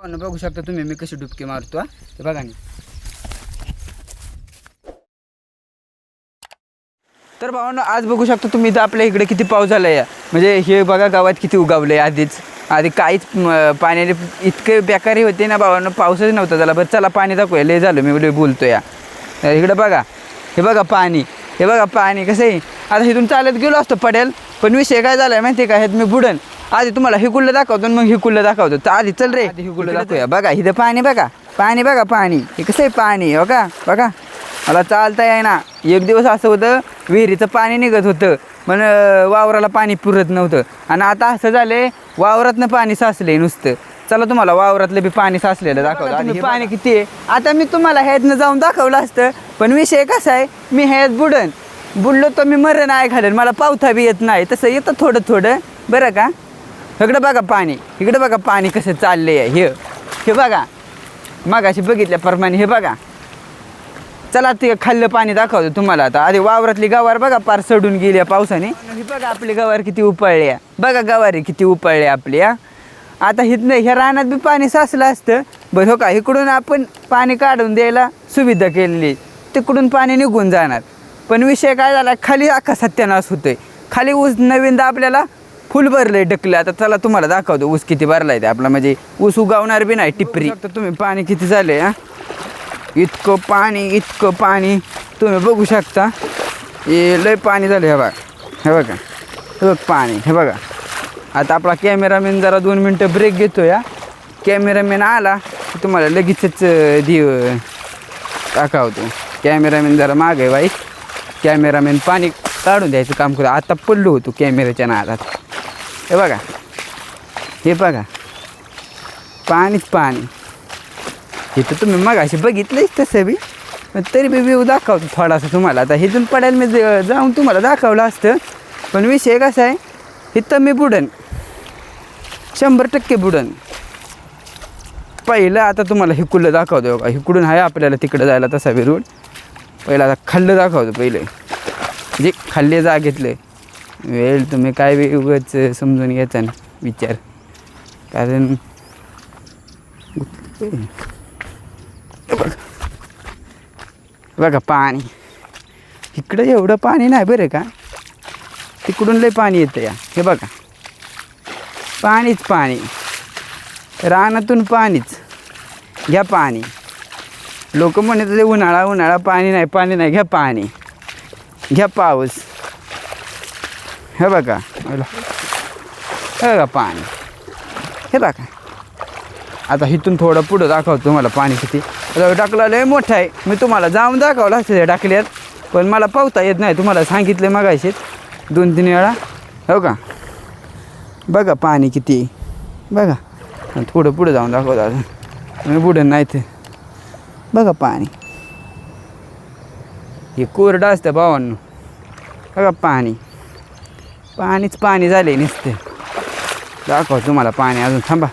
भावांनो, बघू शकता तुम्ही मी कशी डुबकी मारतो ते बघा नी. तर भावांनो आज बघू शकता तुम्ही तर आपल्या इकडे किती पाऊस झाला या म्हणजे हे बघा गावात किती उगावलं आहे आधीच. आधी काहीच पाण्याने इतके बेकारी होते ना भावांनो पाऊसच नव्हता झाला. बरं चला पाणी दाखवूया. लय झालं मी लय बोलतो या. इकडं बघा. हे बघा पाणी. हे बघा पाणी कसं आहे? आता इथून चालत गेलो असतो पडेल. पण विषय काय झालाय माहिती आहे का? ह्यात मी बुडन. आधी तुम्हाला हिकुल्लं दाखवतो आणि मग हिकुल्लं दाखवतो. तर आधी चल रे. हिकुल्लं दाखवूया. बघा इथं पाणी बघा. पाणी बघा पाणी. हे कसं आहे पाणी? हो का? बघा. मला चालता येईना. एक दिवस असं होतं विहिरीचं पाणी निघत होतं. पण वावराला पाणी पुरत नव्हतं. आणि आता असं झालंय वावरातनं पाणी साचलंय नुसतं. चला तुम्हाला वावरातलं बी पाणी साचलेलं दाखवतो. आणि हे पाणी किती आहे? आता मी तुम्हाला ह्यातनं जाऊन दाखवलं असतं पण विषय कसा आहे? मी ह्यात बुडन. बुडलो तर मी मरण नाही घालेन. मला पावथा बी येत नाही. तसं येतं थोडं थोडं. बरं का? इकडं बघा पाणी इकडं बघा पाणी कसं चाललंय हे. हे बघा. मागाशी बघितल्याप्रमाणे हे बघा. चला ते खाल्लं पाणी दाखवतो तुम्हाला आता. आधी वावरातली गवार बघा पार सडून गेली आहे पावसाने. ही बघा आपली गवार किती उपळल्या. बघा गवारी किती उपळली आपली हा आता हिथनं ह्या रानात बी पाणी साचलं असतं. बरं हो का? इकडून आपण पाणी काढून द्यायला सुविधा केलेली तिकडून पाणी निघून जाणार. पण विषय काय झाला? खाली अख्खा सत्यानाश होतोय. खाली ऊस नवीनदा आपल्याला फुल भरलंय डकलं आता चला तुम्हाला दाखवतो ऊस किती भरलाय ते. आपला म्हणजे ऊस उगावणार बी नाही टिपरी. तुम्ही पाणी किती झालंय हा? इतकं पाणी इतकं पाणी. तुम्ही बघू शकता. हे लय पाणी झालं हे बघा. हे बघा. हे बघ पाणी हे बघा. आता आपला कॅमेरामॅन जरा दोन मिनटं ब्रेक घेतो या कॅमेरामॅन आला की तुम्हाला लगेचच दिव दाखवतो. कॅमेरामॅन जरा मागे बाई. कॅमेरामॅन पाणी काढून द्यायचं काम करतो आता पडलो होतो कॅमेऱ्याच्या नादात. हे बघा. हे बघा. पाणीच पाणी. इथं तुम्ही मग अशी बघितलंच तसं बी. पण तरी बी व्यू दाखवतो थोडासा तुम्हाला. आता इथून पडायला मी ज- जाऊन तुम्हाला दाखवलं असतं. पण विषय कसा आहे? इथं मी बुडन. शंभर टक्के बुडन. पहिलं आता तुम्हाला हिकुडलं दाखवतो बघा. हिकडून आहे? आपल्याला तिकडं जायला तसा बी रोड पहिलं आता खाल्लं दाखवतो पहिले. जे खाल्ले जागेतले. वेळ तुम्ही काय बी उगाच समजून घ्यायचा ना विचार. कारण बघा पाणी. इकडं एवढं पाणी नाही बरं का? तिकडून लय पाणी येतं या. हे बघा. पाणीच पाणी. रानातून पाणीच. घ्या पाणी. लोक म्हणत होते उन्हाळा उन्हाळा पाणी नाही पाणी नाही घ्या पाणी. घ्या पाऊस. हे बघा. हे बघा पाणी. हे बघा. आता इथून थोडं पुढं दाखवतो तुम्हाला पाणी किती. आता टाकलं लय मोठं आहे. मी तुम्हाला जाऊन दाखवलं असते त्या टाकल्यात पण मला पावता येत नाही. तुम्हाला सांगितलं मगाशी दोन तीन वेळा. हो का? बघा पाणी किती. बघा. थोडं पुढं जाऊन दाखवतो अजून मी पुढं नाही ते. बघा पाणी. हे कोरडं असतं भावांनो. बघा पाणी. पाणीच पाणी झाले नुसते. दाखव तुम्हाला पाणी अजून. थांबा.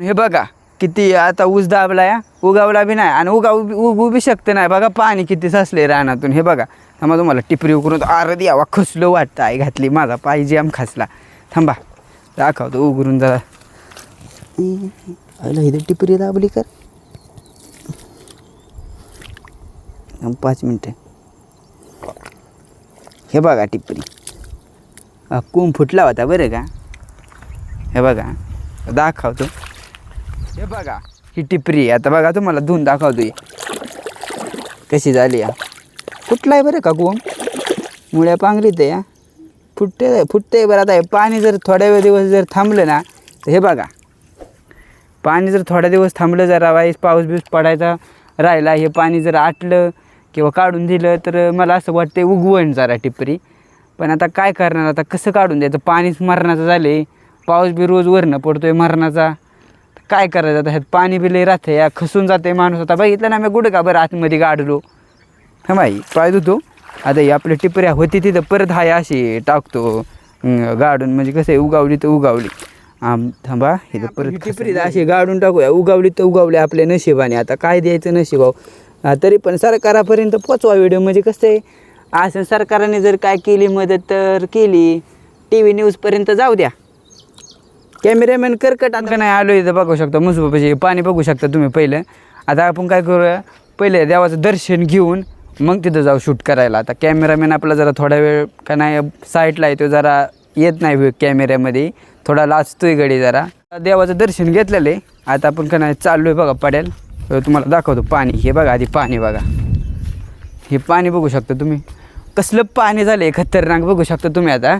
हे बघा किती आता ऊस दाबला या उगावला बी नाही आणि उगाव उगू बी शकते नाही. बघा पाणी किती साचले रानातून. हे बघा थांबा तुम्हाला टिपरी उकरून आर द्यावा खसलो वाटतं आई घातली. माझा पाय जाम खसला. थांबा दाखवतो उघडून जरा. आईला इथे टिपरी दाबली कर पाच मिनटं. हे बघा टिपरी. कोंब फुटला होता बरं का? हे बघा दाखवतो. हे बघा ही टिपरी आता बघा तुम्हाला धुवून दाखवतो कशी झाली या फुटला आहे बरं का कोंब मुळ्या पांगरीत आहे या फुटते फुटते बरं. आता हे पाणी जर थोड्या वेळ दिवस जर थांबलं ना तर हे बघा. पाणी जर थोड्या दिवस थांबलं जरा वाईस पाऊस बिऊस पडायचा राहिला हे पाणी जर आटलं किंवा काढून दिलं तर मला असं वाटतं उगवण जरा टिपरी. पण आता काय करणार? आता कसं काढून द्यायचं? पाणीच मरणाचं झाले पाऊस बी रोज वरनं पडतोय मरणाचा. काय करायचं आता? ह्यात पाणी बी लय राहतं या खसून जाते माणूस. आता बघितलं ना मी कुठं का बरं आतमध्ये गाडलो हा बाई पाय धुतो. आता ही आपल्या टिपऱ्या होती तिथं परत हाय अशी टाकतो. गाडून म्हणजे कसं आहे उगावली तर उगावली. आम थांबा इथं परत टिपरी अशी गाडून टाकूया. उगावली तर उगावली आपल्या नशिबाने. आता काय द्यायचं नशिबाव तरी पण सरकारापर्यंत पोचवा व्हिडिओ. म्हणजे कसं आहे असं सरकारने जर काय केली मदत तर केली. टी व्ही न्यूजपर्यंत जाऊ द्या. कॅमेरामॅन करकट आता नाही आलो इथं बघू शकता. मुसबापाशी पाणी बघू शकता तुम्ही पहिलं. आता आपण काय करूया पहिले देवाचं दर्शन घेऊन मग तिथं जाऊ शूट करायला. आता कॅमेरामॅन आपला जरा थोडा वेळ का नाही साईडला आहे तो जरा येत नाही कॅमेऱ्यामध्ये थोडा लाचतोय गडी जरा. देवाचं दर्शन घेतलेलं आहे. आता आपण का नाही चाललो आहे बघा पडेल तुम्हाला दाखवतो पाणी. हे बघा आधी पाणी बघा. हे पाणी बघू शकता तुम्ही. कसलं पाणी झालं आहे खतरनाक बघू शकता तुम्ही आता.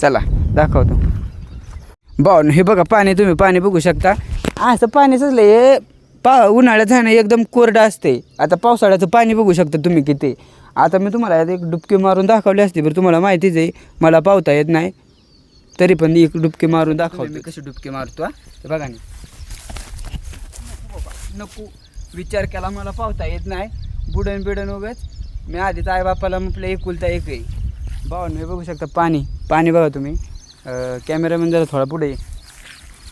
चला दाखवतो. बावन हे बघा पाणी तुम्ही पाणी बघू शकता. असं पाणी सजलं हे पा उन्हाळ्यात आहे ना एकदम कोरडं असते आता पावसाळ्याचं पाणी बघू शकता तुम्ही किती. आता मी तुम्हाला एक डुबकी मारून दाखवली असते बरं तुम्हाला माहितीच आहे मला पावता येत नाही. तरी पण एक डुबकी मारून दाखवतो. मी कशी डुबकी मारतो हे? बघा ना. नको विचार केला मला पावता येत नाही. बुडन बिडन उगाच. मी आधीच आई बापाला म्हटलं एकुलता एक आहे. भावानं मी बघू शकता पाणी पाणी बघा तुम्ही. कॅमेरामॅन जरा थोडा पुढे ये.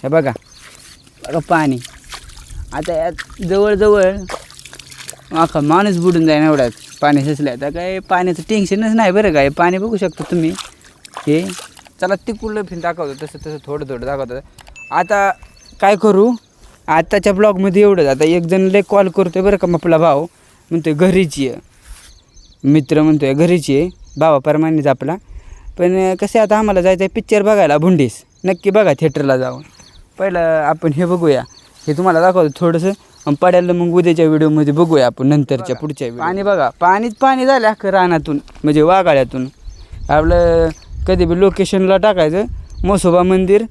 हे बघा. बघा पाणी. आता यात जवळजवळ अख्खा माणूस बुडून जाईन एवढ्यात. पाणी सचलं आता काय पाण्याचं टेन्शनच नाही बरं काय पाणी बघू शकता तुम्ही. हे चला तिकडलं फिन दाखवतो. तसं तसं थोडं थोडं दाखवतो. आता काय करू? आत्ताच्या ब्लॉगमध्ये एवढंच. आता एक जण लय कॉल करतोय बरं का मपला भाऊ. म्हणतोय घरीची आहे मित्र म्हणतोय घरीची आहे भावाप्रमाणेच आपला. पण कसं आहे आता आम्हाला जायचं आहे पिक्चर बघायला भुंडीस. नक्की बघा थिएटरला जाऊन. पहिलं आपण हे बघूया. हे तुम्हाला दाखवतो थोडंसं. आणि पडायला मग उद्याच्या व्हिडिओमध्ये बघूया आपण नंतरच्या पुढच्या पाणी बघा. पाणीच पाणी झालं अख्खं रानातून. म्हणजे वाघाळ्यातून. आपलं कधी बी लोकेशनला टाकायचं. मसोबा मंदिर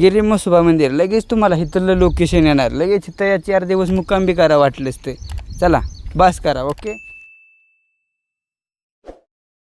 गिरी मसोबा मंदिर. लगेच तुम्हाला इथलं लोकेशन येणार. लगेच इथं या चार दिवस मुक्काम बी करा वाटलंच ते. चला बस करा ओके?